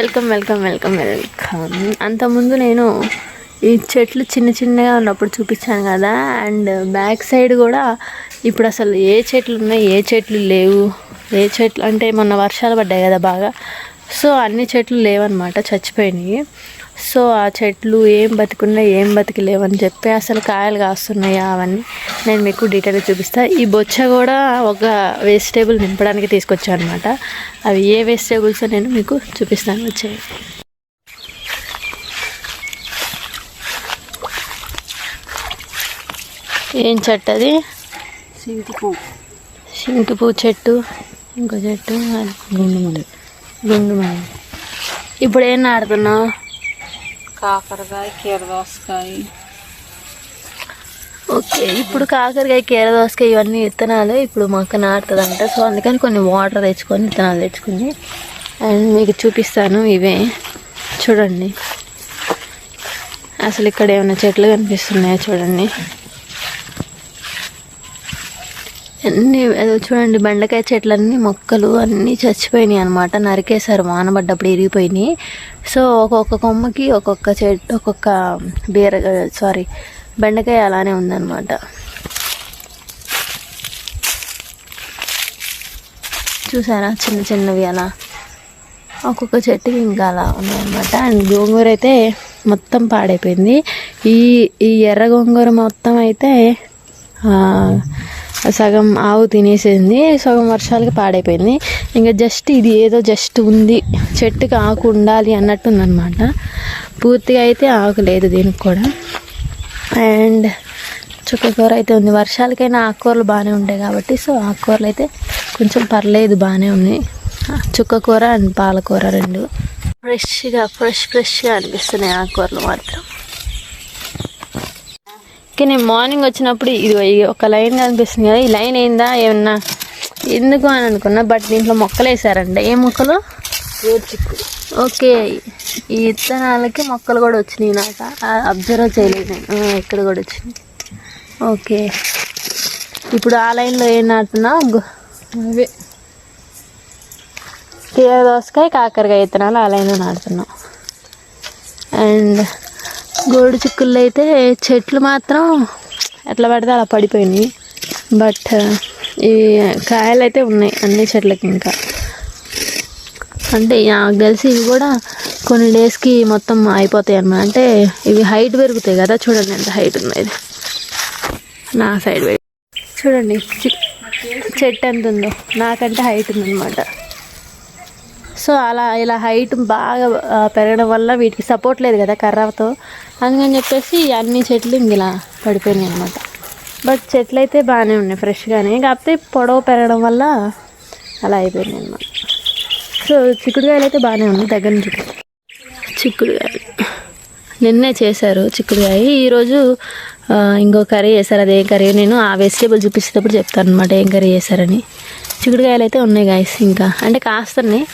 Welcome welcome welcome welcome. అంతకుముందు నేను ఈ చెట్లు చిన్న చిన్నగా ఉన్నప్పుడు చూపించాను కదా అండ్ బ్యాక్ సైడ్ కూడా ఇప్పుడు అసలు ఏ చెట్లు ఉన్నాయి ఏ చెట్లు లేవు. ఏ చెట్లు అంటే మొన్న వర్షాలు పడ్డాయి కదా బాగా. సో అన్ని చెట్లు లేవన్నమాట చచ్చిపోయినాయి. సో ఆ చెట్లు ఏం బతికున్నాయి ఏం బతికి లేవని చెప్పి అసలు కాయలు కాస్తున్నాయా అవన్నీ నేను మీకు డీటెయిల్గా చూపిస్తా. ఈ బొచ్చ కూడా ఒక వెజిటేబుల్ నింపడానికి తీసుకొచ్చాను అనమాట అవి ఏ వెజిటేబుల్స్ నేను మీకు చూపిస్తాను వచ్చాయి ఏం చెట్టు అది? సింతి పువ్వు పువ్వు చెట్టు ఇంకో చెట్టు అది. గుండు మల్లి. ఇప్పుడు ఏం నాడుతున్నావు కాకరకాయ కీరదోసకాయ ఓకే ఇప్పుడు కాకరకాయ కీర దోసకాయ ఇవన్నీ విత్తనాలు ఇప్పుడు మొక్క నాటుతుందంట సో అందుకని కొన్ని వాటర్ తెచ్చుకొని విత్తనాలు తెచ్చుకుని అండ్ మీకు చూపిస్తాను ఇవే. చూడండి. అసలు ఇక్కడ ఏమైనా చెట్లు కనిపిస్తున్నాయో? చూడండి. అన్నీ ఏదో చూడండి బెండకాయ చెట్లన్నీ మొక్కలు అన్నీ చచ్చిపోయినాయి అనమాట నరికేశారు వానబడ్డప్పుడు ఇరిగిపోయినాయి. సో ఒక్కొక్క కొమ్మకి ఒక్కొక్క చెట్టు ఒక్కొక్క బీర సారీ బెండకాయ అలానే ఉందన్నమాట. చూసారా? చిన్న చిన్నవి అలా. ఒక్కొక్క చెట్టుకి ఇంకా అలా ఉన్నాయన్నమాట. అండ్ గోంగూర అయితే మొత్తం పాడైపోయింది. ఈ ఈ ఎర్ర గోంగూర మొత్తం అయితే సగం ఆవు తినేసింది సగం వర్షాలకి పాడైపోయింది. ఇంకా జస్ట్ ఇది ఏదో జస్ట్ ఉంది చెట్టుకి ఆకు ఉండాలి అన్నట్టుందనమాట పూర్తిగా అయితే ఆకు లేదు దీనికి కూడా. అండ్ చుక్కకూర అయితే ఉంది. వర్షాలకైనా ఆకుకూరలు బాగానే ఉంటాయి కాబట్టి సో ఆకుకూరలు అయితే కొంచెం పర్లేదు బాగానే ఉన్నాయి. చుక్కకూర అండ్ పాలకూర రెండు. ఫ్రెష్గా ఫ్రెష్ ఫ్రెష్గా అనిపిస్తున్నాయి ఆకుకూరలు మాత్రం. కానీ మార్నింగ్ వచ్చినప్పుడు ఇది ఒక లైన్ కనిపిస్తుంది కదా ఈ లైన్ ఏందా ఏమన్నా? ఎందుకు అని అనుకున్నా బట్ దీంట్లో మొక్కలు వేసారంట ఏ మొక్కలు? చిక్కు ఓకే ఈ విత్తనాలకి మొక్కలు కూడా వచ్చినాయి నాకు. అబ్జర్వ్ చేయలేదు నేను. ఇక్కడ కూడా వచ్చినాయి. ఓకే. ఇప్పుడు ఆ లైన్లో ఏం నాటున్నా అవే కీర దోసకాయ కాకరకాయ విత్తనాలు ఆ లైన్లో నాటుతున్నాం అండ్ గోడు చిక్కుల్లో అయితే చెట్లు మాత్రం ఎట్లా పడితే అలా పడిపోయినాయి. బట్ ఈ కాయలు అయితే ఉన్నాయి అన్ని చెట్లకి ఇంకా. అంటే నాకు తెలిసి ఇవి కూడా కొన్ని డేస్కి మొత్తం అయిపోతాయి అన్నమాట. అంటే ఇవి హైట్ పెరుగుతాయి కదా చూడండి ఎంత హైట్ ఉంది ఇది నా సైడ్ చూడండి చి- చెట్టు ఎంత ఉందో. నాకంటే హైట్ ఉందన్నమాట. సో అలా ఇలా హైట్ బాగా పెరగడం వల్ల వీటికి సపోర్ట్ లేదు కదా కర్రతో. అందుకని చెప్పేసి అన్ని చెట్లు ఇంక ఇలా పడిపోయినాయి అనమాట బట్ చెట్లు అయితే బాగానే ఉన్నాయి ఫ్రెష్గానే. కాకపోతే పొడవు పెరగడం వల్ల అలా అయిపోయింది అనమాట సో చిక్కుడుకాయలు అయితే బాగానే ఉన్నాయి దగ్గర నుంచి. చిక్కుడుకాయలు. నిన్నే చేశారు చిక్కుడుకాయ. ఈరోజు ఇంకో కర్రీ చేశారు. అదే కర్రీ నేను ఆ వెజిటేబుల్ చూపించేటప్పుడు చెప్తాను అనమాట ఏం కర్రీ చేశారని. చిక్కుడుకాయలు అయితే ఉన్నాయి గాయస్ ఇంకా. అంటే కాస్తున్నాయి.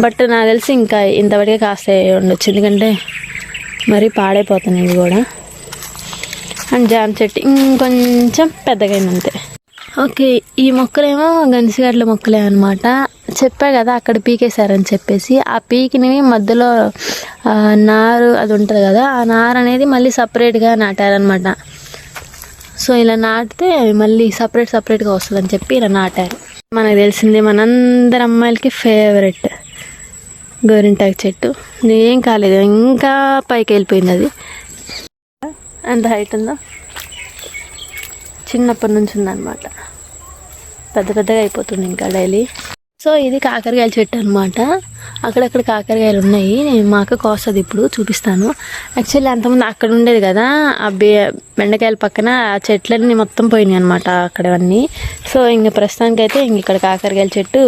బట్ నాకు తెలిసి ఇంకా ఇంతవరకే కాస్త ఉండొచ్చు. ఎందుకంటే మరి పాడైపోతున్నాయి ఇవి కూడా. అండ్ జామ చెట్టు ఇంకొంచెం పెద్దగా అంతే. ఓకే ఈ మొక్కలేమో గనిసిగడ్ల మొక్కలే అనమాట చెప్పా కదా అక్కడ పీకేశారని చెప్పేసి. ఆ పీకినవి మధ్యలో ఆ, నారు అది ఉంటుంది కదా ఆ నారు అనేది మళ్ళీ సపరేట్గా నాటారనమాట సో ఇలా నాటితే మళ్ళీ సపరేట్ సపరేట్గా వస్తుందని చెప్పి ఇలా నాటారు. మనకు తెలిసింది మనందరి అమ్మాయిలకి ఫేవరెట్. గోరింటాకు చెట్టు. ఏం కాలేదు ఇంకా పైకి వెళ్ళిపోయింది అది. ఎంత హైట్ ఉందో? చిన్నప్పటి నుంచి ఉందన్నమాట. పెద్ద పెద్దగా అయిపోతుంది ఇంకా డైలీ. సో ఇది కాకరకాయల చెట్టు అనమాట అక్కడక్కడ కాకరకాయలు ఉన్నాయి. నేను మా అక్క కోస్తుంది ఇప్పుడు చూపిస్తాను. యాక్చువల్లీ అంతకుముందు అక్కడ ఉండేది కదా ఆ బే బెండకాయల పక్కన ఆ చెట్లన్నీ మొత్తం పోయినాయి అనమాట అక్కడవన్నీ. సో ఇంక ప్రస్తుతానికైతే ఇంక ఇక్కడ కాకరకాయల చెట్టు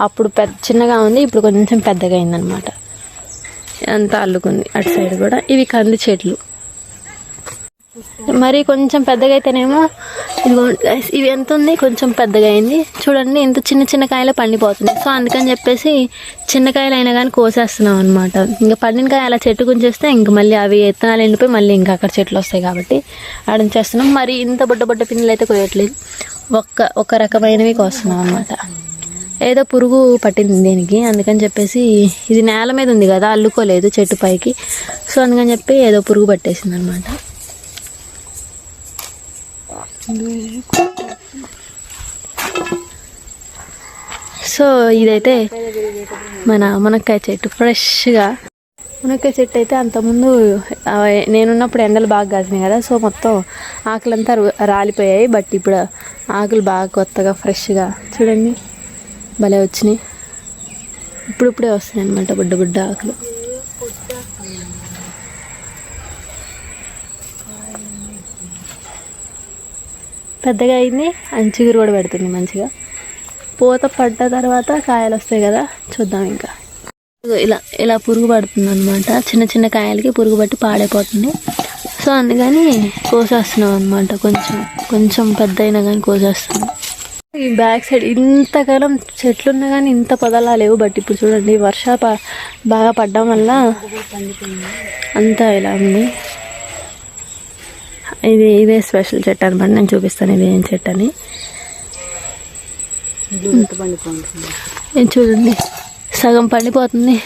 అప్పుడు పెద్ద చిన్నగా ఉంది ఇప్పుడు కొంచెం పెద్దగా అయిందనమాట అంతా అల్లుకుంది. అటు సైడ్ కూడా. ఇవి కంది చెట్లు. మరి కొంచెం పెద్దగా అయితేనేమో ఇవి ఎంత ఉంది? కొంచెం పెద్దగా అయింది. చూడండి ఇంత చిన్న చిన్న కాయలు పండిపోతున్నాయి. సో అందుకని చెప్పేసి చిన్న కాయలు అయినా కానీ కోసేస్తున్నాం అనమాట ఇంకా పండిన కాయ అలా చెట్టు గుంచేస్తే ఇంక మళ్ళీ అవి ఎత్తనాలు ఎండిపోయి మళ్ళీ ఇంకా అక్కడ చెట్లు వస్తాయి కాబట్టి ఆడించేస్తున్నాం మరి ఇంత బుడ్డ బుడ్డ పిండిలు అయితే కోయట్లేదు ఒక్క ఒక రకమైనవి కోస్తున్నాం అనమాట ఏదో పురుగు పట్టింది దీనికి. అందుకని చెప్పేసి ఇది నేల మీద ఉంది కదా అల్లుకోలేదు చెట్టు పైకి. సో అందుకని చెప్పి ఏదో పురుగు పట్టేసింది అనమాట సో ఇదైతే మన మునక్కాయ చెట్టు ఫ్రెష్గా. మునక్కాయ చెట్టు అయితే అంతకుముందు నేనున్నప్పుడు ఎండలు బాగా కాసినాయి కదా సో మొత్తం ఆకులంతా రు- రాలిపోయాయి. బట్ ఇప్పుడు ఆకులు బాగా కొత్తగా ఫ్రెష్గా. చూడండి. భలే వచ్చినాయి. ఇప్పుడిప్పుడే వస్తున్నాయి అనమాట బుడ్డ బుడ్డ ఆకులు. పెద్దగా అయింది అంచుగురు కూడా పెడుతుంది మంచిగా. పూత పడ్డ తర్వాత కాయలు వస్తాయి కదా చూద్దాం ఇంకా. ఇలా ఇలా పురుగు పడుతుంది అనమాట చిన్న చిన్న కాయలకి పురుగు పట్టి పాడైపోతుంది. సో అందుకని కోసేస్తున్నాం అనమాట కొంచెం కొంచెం పెద్ద అయినా కానీ కోసేస్తున్నాం. బ్యాక్ సైడ్ ఇంతకాలం చెట్లు ఉన్నా కానీ ఇంత పొదలా లేవు బట్ ఇప్పుడు చూడండి వర్ష బాగా పడ్డం వల్ల అంతా ఇలా ఉంది. ఇది ఇదే స్పెషల్ చెట్టు అనమాట నేను చూపిస్తాను ఇది ఏం చెట్టు అని. చూడండి సగం పండిపోతుంది.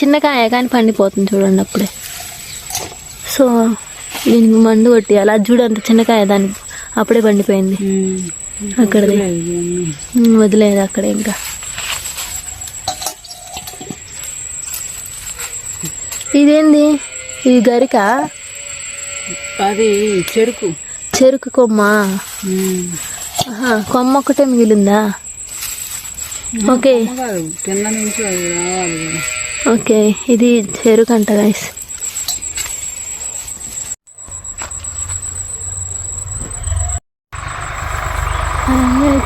చిన్న కాయ కానీ పండిపోతుంది చూడండి అప్పుడే. సో దీనికి మందు కొట్టి అది చూడంత చిన్నకాయ దానికి అప్పుడే పండిపోయింది. అక్కడది. ఉమ్, వదిలేదు అక్కడ ఇంకా? ఇదేంది? ఇది గరిక? అది చెరుకు. చెరుకు కొమ్మ. కొమ్మ ఒకటే మిగిలిందా? ఓకే. ఓకే ఇది చెరుకు అంట గైస్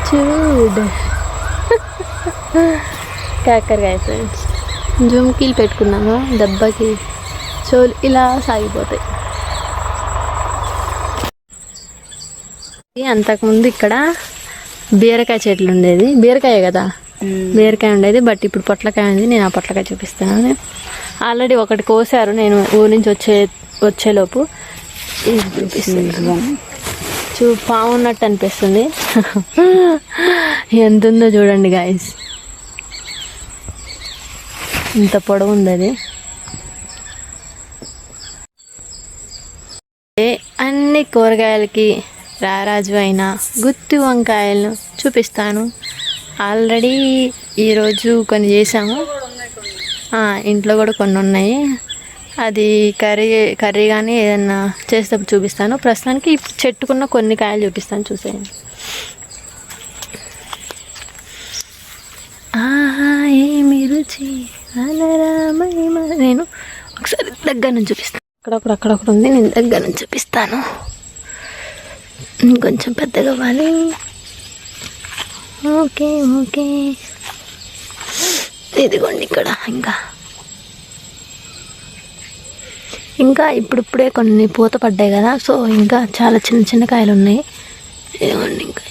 చూడు. కాకరకాయ ఫ్రెండ్స్. జుమ్కీలు పెట్టుకున్నాము? దెబ్బకి చోలు ఇలా సాగిపోతాయి. అంతకుముందు ఇక్కడ బీరకాయ చెట్లు ఉండేది. బీరకాయ కదా? బీరకాయ ఉండేది బట్ ఇప్పుడు పొట్లకాయ ఉంది. నేను ఆ పొట్లకాయ చూపిస్తాను ఆల్రెడీ ఒకటి కోసారు. నేను ఊరి నుంచి వచ్చే వచ్చేలోపు. ఇది చూపిస్తాను చూ పావున్నట్టు అనిపిస్తుంది. ఎంత ఉందో చూడండి గాయస్ ఇంత పొడవు ఉంది అది. అన్ని కూరగాయలకి రారాజు అయిన గుత్తి వంకాయలను చూపిస్తాను. ఆల్రెడీ ఈరోజు కొన్ని చేసాము ఆ, ఇంట్లో కూడా కొన్ని ఉన్నాయి. అది కర్రీ కర్రీ కానీ ఏదన్నా చేసేటప్పుడు చూపిస్తాను. ప్రస్తుతానికి చెట్టుకున్న కొన్ని కాయలు చూపిస్తాను చూసేయండి. ఆహా ఏమి రుచి? అనరామహిమ నేను ఒకసారి దగ్గర నుంచి చూపిస్తాను అక్కడొకడు అక్కడొకడు ఉంది నేను దగ్గర నుంచి చూపిస్తాను. కొంచెం పెద్దగా అవ్వాలి. Okay okay. ఇదిగోండి ఇక్కడ ఇంకా. ఇంకా ఇప్పుడిప్పుడే కొన్ని పూత పడ్డాయి కదా సో ఇంకా చాలా చిన్న చిన్న కాయలు ఉన్నాయి ఏమండి ఇంకా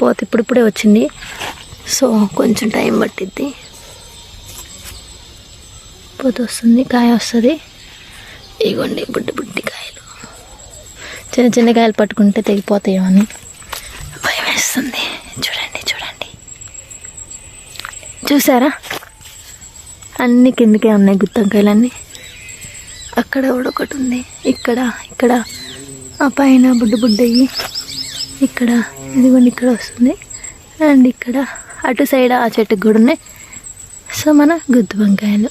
పూత ఇప్పుడిప్పుడే వచ్చింది. సో కొంచెం టైం పట్టిద్ది. పూత వస్తుంది కాయ వస్తుంది. ఇగోండి బుడ్డి బుడ్డి కాయలు. చిన్న చిన్న కాయలు పట్టుకుంటే తెగిపోతాయేమో అని భయం వేస్తుంది. చూడండి చూడండి. చూసారా? అన్ని కిందకే ఉన్నాయి గుత్తంకాయలన్నీ అక్కడ కూడా ఒకటి ఉంది. ఇక్కడ ఇక్కడ. ఆ పైన బుడ్డు బుడ్డయ్యి. ఇక్కడ ఇదిగోండి ఇక్కడ వస్తుంది. అండ్ ఇక్కడ అటు సైడ్ ఆ చెట్టుకు కూడా ఉన్నాయి. సో మన గుత్తి వంకాయలు.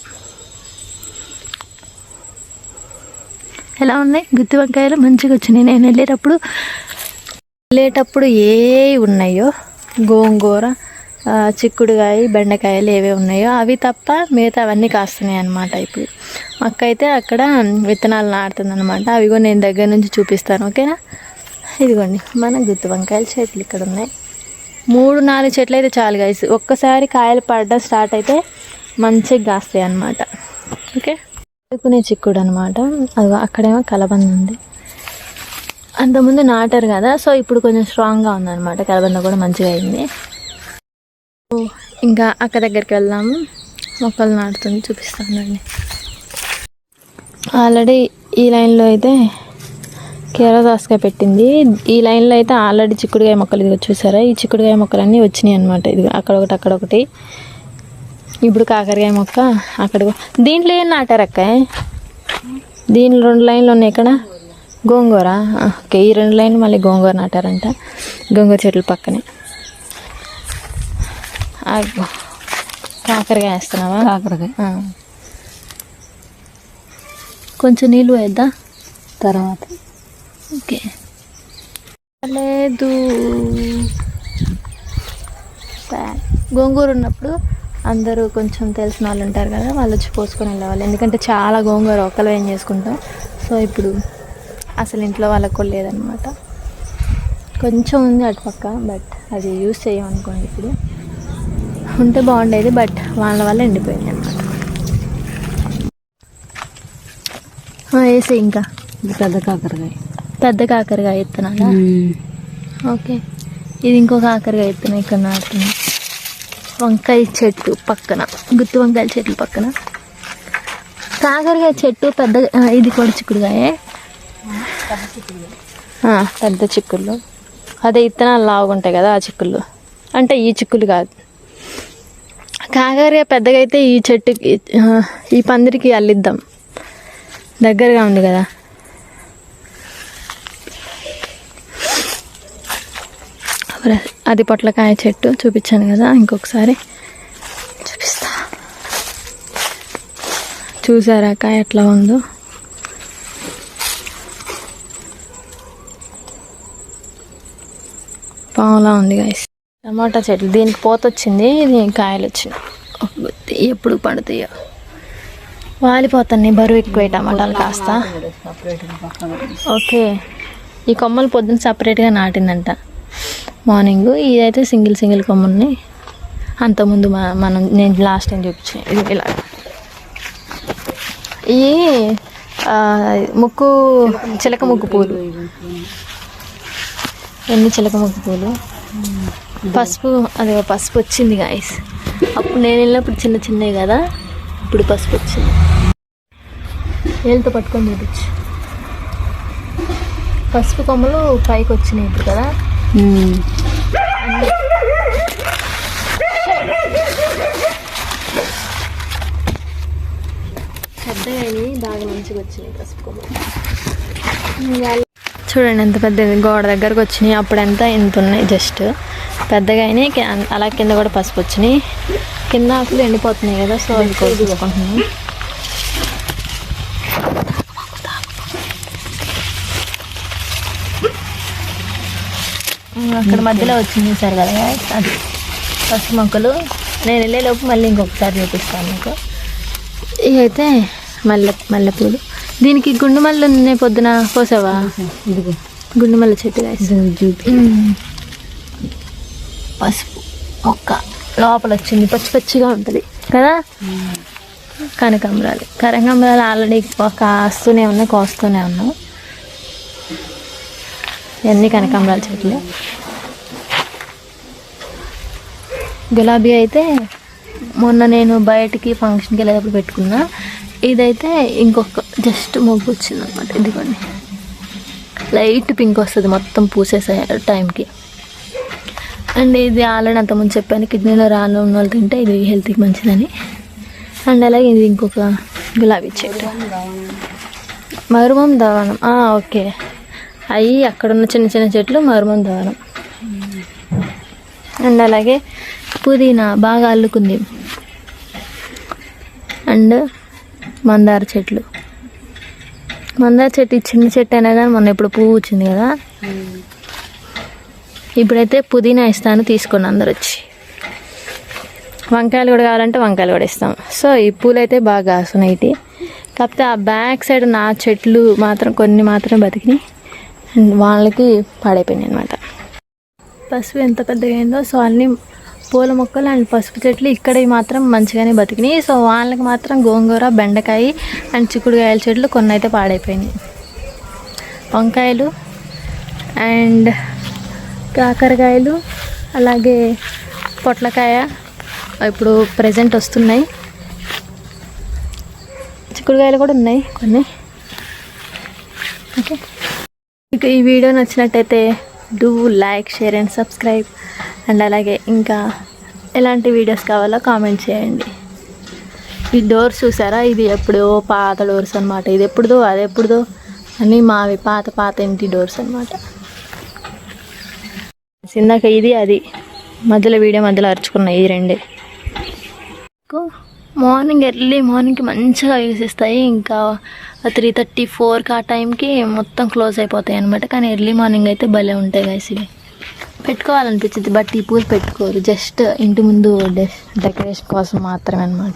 ఎలా ఉన్నాయి? గుత్తి వంకాయలు మంచిగా వచ్చినాయి. నేను వెళ్ళేటప్పుడు వెళ్ళేటప్పుడు ఏ ఉన్నాయో. గోంగూర చిక్కుడుకాయ బెండకాయలు ఏవే ఉన్నాయో అవి తప్ప మిగతా అవన్నీ కాస్తున్నాయి అనమాట ఇప్పుడు. అక్క అయితే అక్కడ విత్తనాలు నాటుతుంది అనమాట అవి కూడా నేను దగ్గర నుంచి చూపిస్తాను ఓకేనా? ఇదిగోండి మన గుత్తి వంకాయల చెట్లు ఇక్కడ ఉన్నాయి. మూడు నాలుగు చెట్లు అయితే చాలు గాయస్ ఒక్కసారి కాయలు పడడం స్టార్ట్ అయితే మంచిగా కాస్తాయి అనమాట ఓకే? చదువుకునే చిక్కుడు అనమాట అది అక్కడేమో కలబంద ఉంది. అంతకుముందు నాటారు కదా సో ఇప్పుడు కొంచెం స్ట్రాంగ్గా ఉందన్నమాట. కలబంద కూడా మంచిగా అయింది. ఇంకా అక్క దగ్గరికి వెళ్దాము. మొక్కలు నాటుతుంది చూపిస్తానండి ఆల్రెడీ ఈ లైన్లో అయితే కేరదాస్కాయ పెట్టింది. ఈ లైన్లో అయితే ఆల్రెడీ చిక్కుడుకాయ మొక్కలు ఇదిగో చూసారా? ఈ చిక్కుడుకాయ మొక్కలన్నీ వచ్చినాయి అనమాట ఇది అక్కడ ఒకటి అక్కడ ఒకటి. ఇప్పుడు కాకరకాయ మొక్క అక్కడ దీంట్లో ఏం నాటారక్క దీని రెండు లైన్లు ఉన్నాయి ఇక్కడ. గోంగూర. ఓకే. ఈ రెండు లైన్లు మళ్ళీ గోంగూర నాటారంట. గోంగూర చెట్ల పక్కనే. కాకరకాయ వేస్తున్నావా? కాకరకాయ. కొంచెం నీళ్ళు వేద్దా? తర్వాత. ఓకే. లేదు. గోంగూర ఉన్నప్పుడు అందరూ కొంచెం తెలిసిన వాళ్ళు ఉంటారు కదా వాళ్ళు వచ్చి పోసుకొని వెళ్ళేవాళ్ళు. ఎందుకంటే చాలా గోంగూర ఒక్కలు ఏం చేసుకుంటాం. సో ఇప్పుడు అసలు ఇంట్లో వాళ్ళకు లేదనమాట. కొంచెం ఉంది అటుపక్క బట్ అది యూస్ చేయమనుకోండి ఇప్పుడు. ఉంటే బాగుండేది బట్ వాళ్ళ వల్ల ఎండిపోయింది అనమాట వేసి ఇంకా? పెద్ద కాకరకాయ. పెద్ద కాకరకాయ విత్తనాలా ఓకే. ఇది ఇంకో కాకరకాయ విత్తనం ఇక్కడ నాటుతుంది వంకాయ చెట్టు పక్కన. గుత్తి వంకాయ చెట్టు పక్కన. కాకరకాయ చెట్టు పెద్ద ఇది కూడా చిక్కుడుకాయే. పెద్ద చిక్కుళ్ళు. అదే విత్తనాలు లావుగా కదా ఆ చిక్కుళ్ళు. అంటే ఈ చిక్కులు కాదు. కాకరకాయ పెద్దగా అయితే ఈ చెట్టుకి ఈ పందిరికి అల్లిద్దాం. దగ్గరగా ఉంది కదా. అది పొట్లకాయ చెట్టు చూపించాను కదా ఇంకొకసారి. చూపిస్తా. చూసారా కాయ ఎట్లా ఉందో? పావులా ఉంది గాయస్ టమాటా చెట్లు. దీనికి పోత వచ్చింది దీనికి కాయలు వచ్చినాయి. ఎప్పుడు పడుతాయో? వాలిపోతాయి బరువు ఎక్కువ టమాటాలు కాస్త. ఓకే. ఈ కొమ్మలు పొద్దున్న సపరేట్గా నాటిందంట. మార్నింగ్. ఇదైతే సింగిల్ సింగిల్ కొమ్మల్ని అంతకుముందు మా మనం నేను లాస్ట్ టైం చూపించాను. ఇది ఇలా ఈ ముక్కు చిలక ముక్కు పూలు. ఎన్ని చిలక ముక్కు పూలు? పసుపు అదే పసుపు వచ్చింది గాయస్ అప్పుడు నేను వెళ్ళినప్పుడు చిన్న చిన్నవి కదా ఇప్పుడు పసుపు వచ్చింది. వేలుతో పట్టుకొని చూపించు. పసుపు కొమ్మలు పైకి వచ్చినాయి ఇప్పుడు కదా. పెద్దగా అయినాయి బాగా మంచిగా వచ్చినాయి పసుపు కొమ్మలు. చూడండి ఎంత పెద్దది గోడ దగ్గరకు వచ్చినాయి అప్పుడు ఎంత ఎంత ఉన్నాయి జస్ట్ పెద్దగా అయినాయి. అలా కింద కూడా పసుపు వచ్చినాయి. కింద ఆకులు ఎండిపోతున్నాయి కదా సో అవి కోసి తీసుకుంటున్నాం ఉమ్, అక్కడ మధ్యలో వచ్చింది సార్ కదా అది పసుపు మొక్కలు. నేను వెళ్ళేలోపు మళ్ళీ ఇంకొకసారి చూపిస్తాను మీకు. ఇవైతే మల్లె మల్లెపూలు. దీనికి గుండు మల్లె ఉన్నాయి పొద్దున కోసావా? ఇదిగో. గుండు మల్లె చెట్టు చూపి. పసుపు మొక్క. లోపల వచ్చింది పచ్చి పచ్చిగా ఉంటుంది. కదా? కనకాంబరాలు. కనకాంబరాలు ఆల్రెడీ కాస్తూనే ఉన్నాయి కోస్తూనే ఉన్నాం ఇవన్నీ కనకాంబరాలు చెట్లు. గులాబీ అయితే మొన్న నేను బయటికి ఫంక్షన్కి వెళ్ళేటప్పుడు పెట్టుకున్నా. ఇదైతే ఇంకొక జస్ట్ మొగ్గు వచ్చింది అనమాట ఇదిగోండి. లైట్ పింక్ వస్తుంది మొత్తం పూసేసే టైంకి. అండ్ ఇది ఆల్రెడీ అంతకుముందు చెప్పాను కిడ్నీలో రాళ్ళు ఉన్న వాళ్ళు తింటే ఇది హెల్త్కి మంచిదని. అండ్ అలాగే ఇది ఇంకొక గులాబీ చెట్టు. మరుమం దవనం. ఓకే. అవి అక్కడున్న చిన్న చిన్న చెట్లు మరుమం దవనం. అండ్ అలాగే పుదీనా బాగా అల్లుకుంది. అండ్ మందార చెట్లు. మందార చెట్టు చిన్న చెట్టు అయినా కానీ మొన్న ఇప్పుడు పువ్వు వచ్చింది కదా? ఇప్పుడైతే పుదీనా ఇస్తాను తీసుకోండి అందరు వచ్చి. వంకాయలు కూడా కావాలంటే వంకాయలు కూడా ఇస్తాం. సో ఈ పూలు అయితే బాగా కాస్తున్నాయి ఇటు. కాకపోతే ఆ బ్యాక్ సైడ్ నా చెట్లు మాత్రం కొన్ని మాత్రం బతికినాయి. అండ్ వాళ్ళకి పాడైపోయినాయి అనమాట పసుపు ఎంత పెద్దగా అయిందో సో అన్ని పూల మొక్కలు అండ్ పసుపు చెట్లు ఇక్కడ మాత్రం మంచిగానే బతికినాయి. సో వాళ్ళకి మాత్రం గోంగూర బెండకాయ అండ్ చిక్కుడుకాయల చెట్లు కొన్ని అయితే పాడైపోయినాయి. వంకాయలు అండ్ కాకరకాయలు అలాగే పొట్లకాయ ఇప్పుడు ప్రజెంట్ వస్తున్నాయి. చిక్కుడుకాయలు కూడా ఉన్నాయి కొన్ని. ఓకే మీకు ఈ వీడియో నచ్చినట్టయితే do like share and subscribe and అలాగే ఇంకా ఎలాంటి వీడియోస్ కావాలో కామెంట్ చేయండి. ఈ డోర్స్ చూసారా? ఇది ఎప్పుడో పాత డోర్స్ అనమాట ఇది ఎప్పుడుదో అది ఎప్పుడుదో అని మావి పాత పాత ఇంటి డోర్స్ అనమాట ఇందాక ఇది అది. మధ్యలో వీడియో మధ్యలో అరుచుకున్నాయి ఈ రెండే. మార్నింగ్ ఎర్లీ మార్నింగ్కి మంచిగా వేసిస్తాయి. ఇంకా త్రీ థర్టీ ఫోర్కి ఆ టైంకి మొత్తం క్లోజ్ అయిపోతాయి అనమాట కానీ ఎర్లీ మార్నింగ్ అయితే భలే ఉంటాయి గైస్ ఇవి. పెట్టుకోవాలనిపించింది బట్ ఈ పూలు పెట్టుకోరు. జస్ట్ ఇంటి ముందు డె డెకరేషన్ కోసం మాత్రమే అనమాట